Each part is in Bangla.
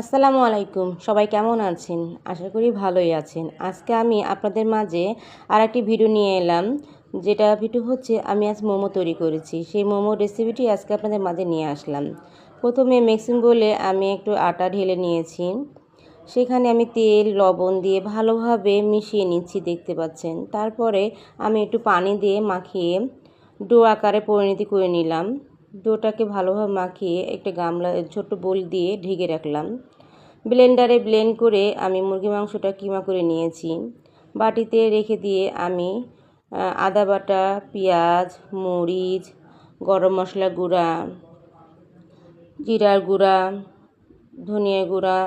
আসসালামু আলাইকুম। সবাই কেমন আছেন? আশা করি ভালোই আছেন। আজকে আমি আপনাদের মাঝে আর একটি ভিডিও নিয়ে এলাম। যেটা ভিডিও হচ্ছে, আমি আজ মোমো তৈরি করেছি। সেই মোমো রেসিপিটি আজকে আপনাদের মাঝে নিয়ে আসলাম। প্রথমে মিক্সিং বলে আমি একটু আটা ঢেলে নিয়েছি। সেখানে আমি তেল, লবণ দিয়ে ভালোভাবে মিশিয়ে নিচ্ছি, দেখতে পাচ্ছেন। তারপরে আমি একটু পানি দিয়ে মাখিয়ে ডো আকারে পরিণতি করে নিলাম। ডোটাকে ভালোভাবে মাখিয়ে একটা গামলা, ছোট্ট বোল দিয়ে ঢেকে রাখলাম। ব্লেন্ডারে ব্লেন্ড করে আমি মুরগি মাংসটা কিমা করে নিয়েছি। বাটিতে রেখে দিয়ে আমি আদা বাটা, পেঁয়াজ, মরিচ, গরম মশলা গুঁড়া, জিরার গুঁড়া, ধনিয়া গুঁড়া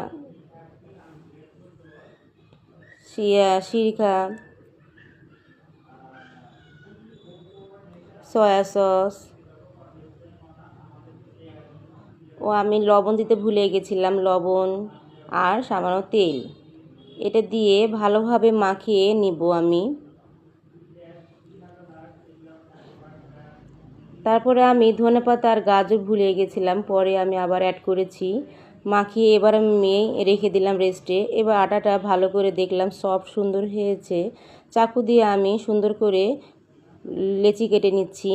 শিয়া সিরকা, সয়া সস ও আমি লবণ দিতে ভুলে গেছিলাম, লবণ আর সামান্য তেল। এটা দিয়ে ভালোভাবে মাখিয়ে নিব আমি। তারপরে আমি ধনে পাতা আর গাজর ভুলে গেছিলাম, পরে আমি আবার অ্যাড করেছি। মাখিয়ে এবার আমি রেখে দিলাম রেস্টে এবার আটাটা ভালো করে দেখলাম সফট সুন্দর হয়েছে। চাকু দিয়ে আমি সুন্দর করে লেচি কেটে নিচ্ছি।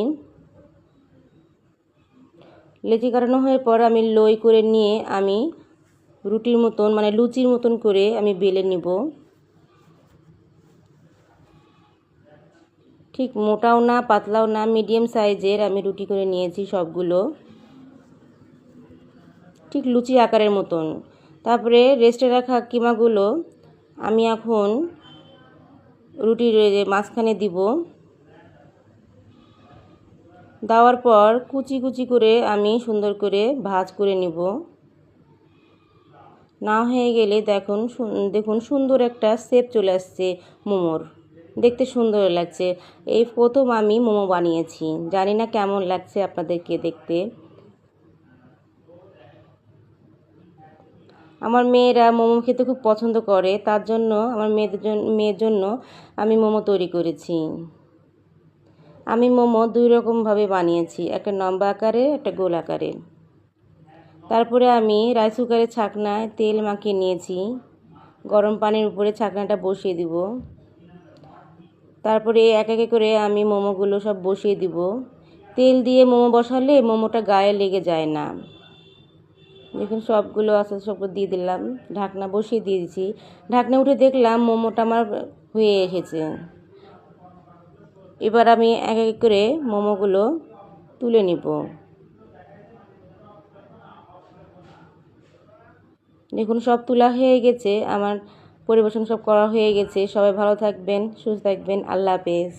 লেচি কাটানো হয়ে পর আমি লই করে নিয়ে আমি রুটির মতন মানে লুচির মতন করে আমি বেলে নিব। ঠিক মোটাও না, পাতলাও না মিডিয়াম সাইজের আমি রুটি করে নিয়েছি সবগুলো। ঠিক লুচি আকারের মতন। তারপরে রেস্টে রাখা কিমাগুলো আমি এখন রুটির মাঝখানে দিব। দেওয়ার পর কুচি কুচি করে আমি সুন্দর করে ভাজ করে নিব। না হয়ে গেলে দেখুন দেখুন সুন্দর একটা শেপ চলে আসছে মোমোর। দেখতে সুন্দর লাগছে। এই প্রথম আমি মোমো বানিয়েছি। জানি না কেমন লাগছে আপনাদেরকে দেখতে। আমার মেয়েরা মোমো খেতে খুব পছন্দ করে। তার জন্য, আমার মেয়েদের জন্য মেয়ের জন্য আমি মোমো তৈরি করেছি। আমি মোমো দুই রকমভাবে বানিয়েছি, একটা লম্বা আকারে, একটা গোল আকারে। তারপরে আমি রাইস কুকারের ছাকনায় তেল মাখিয়ে নিয়েছি। গরম পানির উপরে ছাকনাটা বসিয়ে দিব। তারপরে এক একে করে আমি মোমোগুলো সব বসিয়ে দিব। তেল দিয়ে মোমো বসালে মোমোটা গায়ে লেগে যায় না। দেখুন, সবগুলো আস্তে সবগুলো দিয়ে দিলাম। ঢাকনা বসিয়ে দিয়ে দিচ্ছি ঢাকনা উঠে দেখলাম মোমোটা আমার হয়ে এসেছে। এবার আমি এক এক করে মোমোগুলো তুলে নিব। দেখুন, সব তোলা হয়ে গেছে। আমার পরিবেশন সব করা হয়ে গেছে। সবাই ভালো থাকবেন, সুস্থ থাকবেন। আল্লাহ হাফেজ।